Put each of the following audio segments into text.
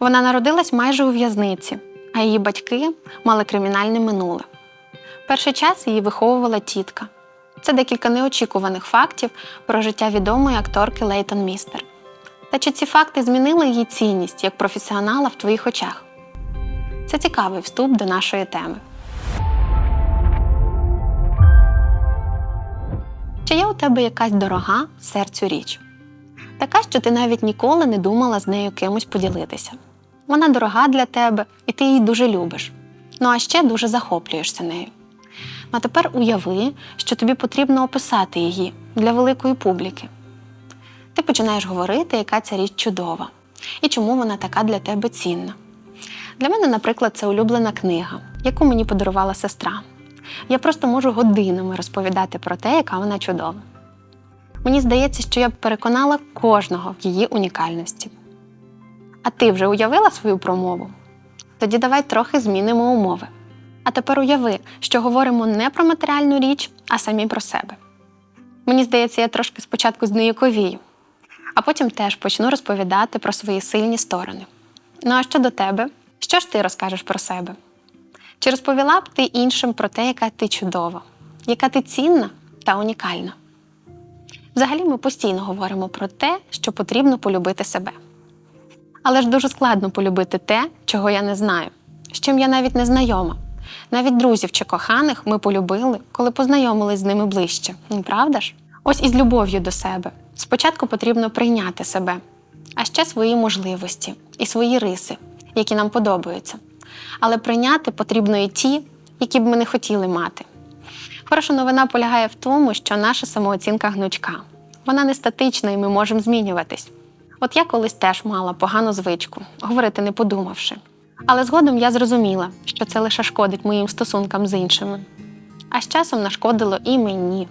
Вона народилась майже у в'язниці, а її батьки мали кримінальне минуле. Перший час її виховувала тітка. Це декілька неочікуваних фактів про життя відомої акторки Лейтон Містер. Та чи ці факти змінили її цінність як професіонала в твоїх очах? Це цікавий вступ до нашої теми. Чи є у тебе якась дорога серцю річ? Така, що ти навіть ніколи не думала з нею кимось поділитися. Вона дорога для тебе, і ти її дуже любиш. Ну а ще дуже захоплюєшся нею. А тепер уяви, що тобі потрібно описати її для великої публіки. Ти починаєш говорити, яка ця річ чудова, і чому вона така для тебе цінна. Для мене, наприклад, це улюблена книга, яку мені подарувала сестра. Я просто можу годинами розповідати про те, яка вона чудова. Мені здається, що я б переконала кожного в її унікальності. А ти вже уявила свою промову? Тоді давай трохи змінимо умови. А тепер уяви, що говоримо не про матеріальну річ, а самі про себе. Мені здається, я трошки спочатку зніяковію, а потім теж почну розповідати про свої сильні сторони. Ну а що до тебе? Що ж ти розкажеш про себе? Чи розповіла б ти іншим про те, яка ти чудова, яка ти цінна та унікальна? Взагалі, ми постійно говоримо про те, що потрібно полюбити себе. Але ж дуже складно полюбити те, чого я не знаю, з чим я навіть не знайома. Навіть друзів чи коханих ми полюбили, коли познайомились з ними ближче, не правда ж? Ось із любов'ю до себе. Спочатку потрібно прийняти себе, а ще свої можливості і свої риси, які нам подобаються. Але прийняти потрібно і ті, які б ми не хотіли мати. Хороша новина полягає в тому, що наша самооцінка гнучка. Вона не статична і ми можемо змінюватись. От я колись теж мала погану звичку, говорити не подумавши. Але згодом я зрозуміла, що це лише шкодить моїм стосункам з іншими. А з часом нашкодило і мені.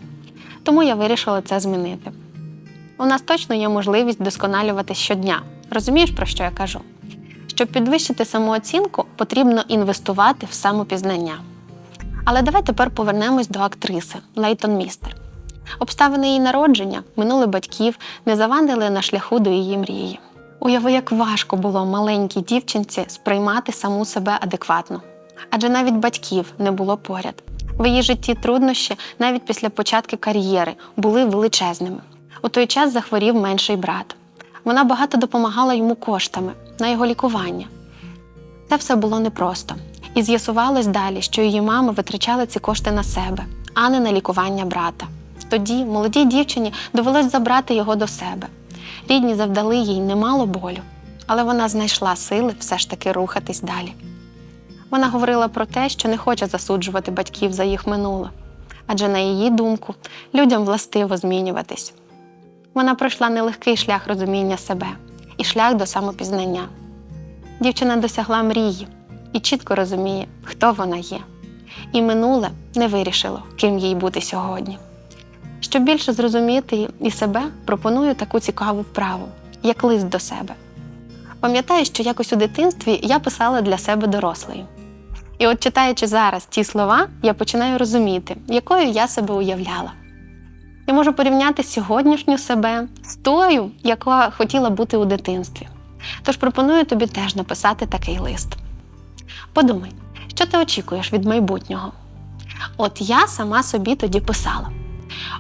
Тому я вирішила це змінити. У нас точно є можливість вдосконалюватись щодня. Розумієш, про що я кажу? Щоб підвищити самооцінку, потрібно інвестувати в самопізнання. Але давай тепер повернемось до актриси Лейтон Містер. Обставини її народження, минуле батьків не завадили на шляху до її мрії. Уяви, як важко було маленькій дівчинці сприймати саму себе адекватно. Адже навіть батьків не було поряд. В її житті труднощі навіть після початку кар'єри були величезними. У той час захворів менший брат. Вона багато допомагала йому коштами на його лікування. Це все було непросто. І з'ясувалось далі, що її мама витрачала ці кошти на себе, а не на лікування брата. Тоді молодій дівчині довелось забрати його до себе. Рідні завдали їй немало болю, але вона знайшла сили все ж таки рухатись далі. Вона говорила про те, що не хоче засуджувати батьків за їх минуле, адже, на її думку, людям властиво змінюватись. Вона пройшла нелегкий шлях розуміння себе і шлях до самопізнання. Дівчина досягла мрії і чітко розуміє, хто вона є. І минуле не вирішило, ким їй бути сьогодні. Щоб більше зрозуміти і себе, пропоную таку цікаву вправу, як лист до себе. Пам'ятаю, що якось у дитинстві я писала для себе дорослою. І от читаючи зараз ті слова, я починаю розуміти, якою я себе уявляла. Я можу порівняти сьогоднішню себе з тою, яка хотіла бути у дитинстві. Тож пропоную тобі теж написати такий лист. Подумай, що ти очікуєш від майбутнього? От я сама собі тоді писала: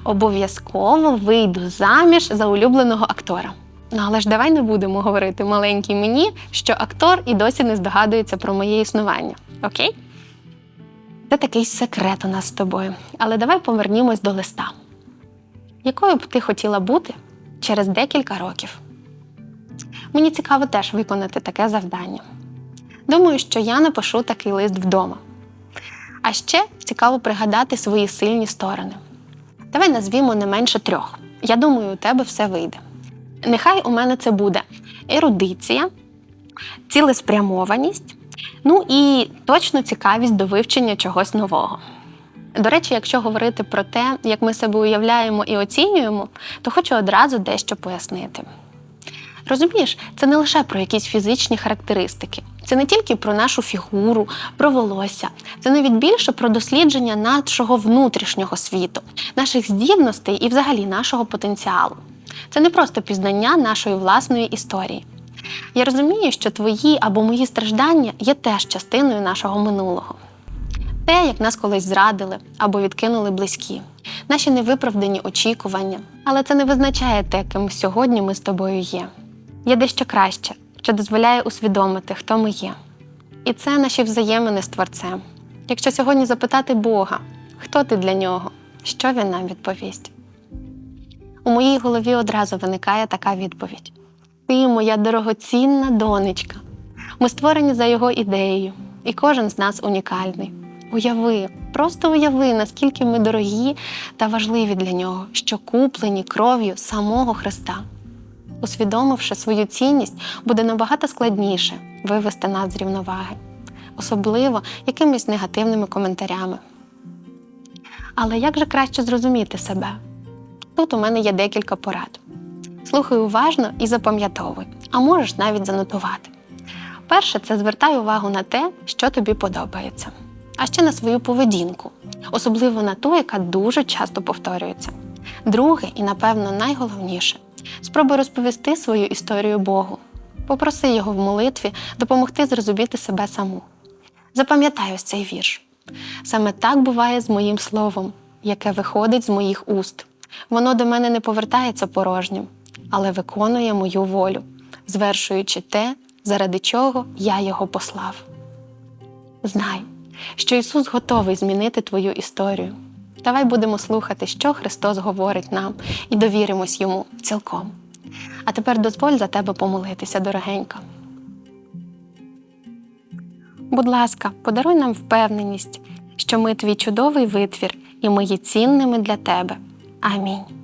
обов'язково вийду заміж за улюбленого актора. Ну, але ж давай не будемо говорити маленькій мені, що актор і досі не здогадується про моє існування. Окей? Це такий секрет у нас з тобою. Але давай повернімось до листа. Якою б ти хотіла бути через декілька років? Мені цікаво теж виконати таке завдання. Думаю, що я напишу такий лист вдома. А ще цікаво пригадати свої сильні сторони. Давай назвімо не менше трьох. Я думаю, у тебе все вийде. Нехай у мене це буде ерудиція, цілеспрямованість, ну і точно цікавість до вивчення чогось нового. До речі, якщо говорити про те, як ми себе уявляємо і оцінюємо, то хочу одразу дещо пояснити. Розумієш, це не лише про якісь фізичні характеристики, це не тільки про нашу фігуру, про волосся, це навіть більше про дослідження нашого внутрішнього світу, наших здібностей і взагалі нашого потенціалу. Це не просто пізнання нашої власної історії. Я розумію, що твої або мої страждання є теж частиною нашого минулого. Те, як нас колись зрадили або відкинули близькі, наші невиправдані очікування. Але це не визначає те, ким сьогодні ми з тобою є. Є дещо краще, що дозволяє усвідомити, хто ми є. І це наші взаємини з Творцем. Якщо сьогодні запитати Бога, хто ти для нього, що він нам відповість? У моїй голові одразу виникає така відповідь: Ти моя дорогоцінна донечка. Ми створені за його ідеєю, і кожен з нас унікальний. Уяви, просто уяви, наскільки ми дорогі та важливі для нього, що куплені кров'ю самого Христа. Усвідомивши свою цінність, буде набагато складніше вивести нас з рівноваги, особливо якимись негативними коментарями. Але як же краще зрозуміти себе? Тут у мене є декілька порад. Слухай уважно і запам'ятовуй, а можеш навіть занотувати. Перше, це звертай увагу на те, що тобі подобається, а ще на свою поведінку, особливо на ту, яка дуже часто повторюється. Друге, і напевно найголовніше, спробуй розповісти свою історію Богу. Попроси його в молитві допомогти зрозуміти себе саму. Запам'ятай ось цей вірш. Саме так буває з моїм словом, яке виходить з моїх уст. Воно до мене не повертається порожнім, але виконує мою волю, звершуючи те, заради чого я його послав. Знай, що Ісус готовий змінити твою історію. Давай будемо слухати, що Христос говорить нам, і довіримось йому цілком. А тепер дозволь за тебе помолитися, дорогенька. Будь ласка, подаруй нам впевненість, що ми твій чудовий витвір, і ми є цінними для тебе. Амінь.